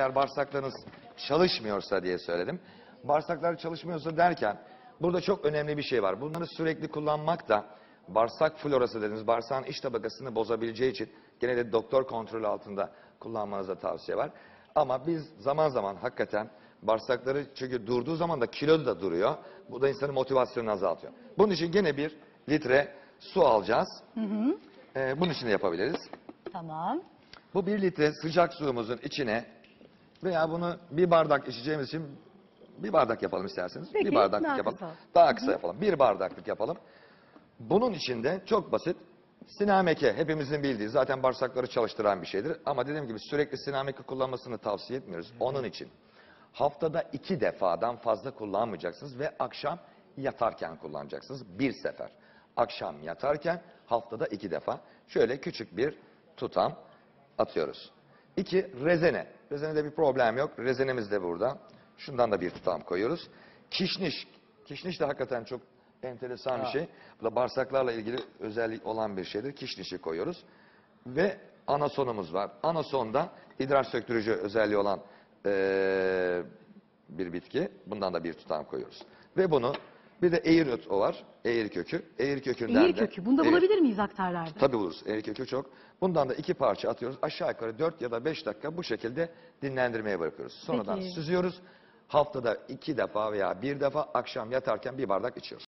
Eğer bağırsaklarınız çalışmıyorsa diye söyledim. Bağırsaklar çalışmıyorsa derken burada çok önemli bir şey var. Bunları sürekli kullanmak da bağırsak florası dediğimiz bağırsağın iç tabakasını bozabileceği için gene de doktor kontrolü altında kullanmanıza tavsiye var. Ama biz zaman zaman hakikaten bağırsakları çünkü durduğu zaman da kilo da duruyor. Bu da insanın motivasyonunu azaltıyor. Bunun için gene bir litre su alacağız. Ee, bunun için de yapabiliriz. Tamam. Bu bir litre sıcak suyumuzun içine veya bunu bir bardak içeceğimiz için bir bardak yapalım isterseniz. Peki, bir bardaklık daha yapalım. kısa. Daha kısa yapalım. Bir bardaklık yapalım. Bunun içinde çok basit sinameke hepimizin bildiği zaten bağırsakları çalıştıran bir şeydir. Ama dediğim gibi sürekli sinameke kullanmasını tavsiye etmiyoruz. Onun için haftada iki defadan fazla kullanmayacaksınız ve akşam yatarken kullanacaksınız. Bir sefer. Akşam yatarken haftada iki defa şöyle küçük bir tutam atıyoruz. İki, rezene. Rezenede bir problem yok. Rezenemiz de burada. Şundan da bir tutam koyuyoruz. Kişniş. Kişniş de hakikaten çok enteresan bir şey. Bu da bağırsaklarla ilgili özellik olan bir şeydir. Kişnişi koyuyoruz. Ve anasonumuz var. Anasonda idrar söktürücü özelliği olan eee, bir bitki. Bundan da bir tutam koyuyoruz. Ve bunu bir de eğir o var. Eğir kökü. Eğir kökünden Eğir de- kökü. Bunu da Eğir- bulabilir miyiz aktarlarda? Tabii buluruz. Eğri kökü çok. Bundan da iki parça atıyoruz. Aşağı yukarı 4 ya da 5 dakika bu şekilde dinlendirmeye bırakıyoruz. Sonradan Peki. süzüyoruz. Haftada iki defa veya bir defa akşam yatarken bir bardak içiyoruz.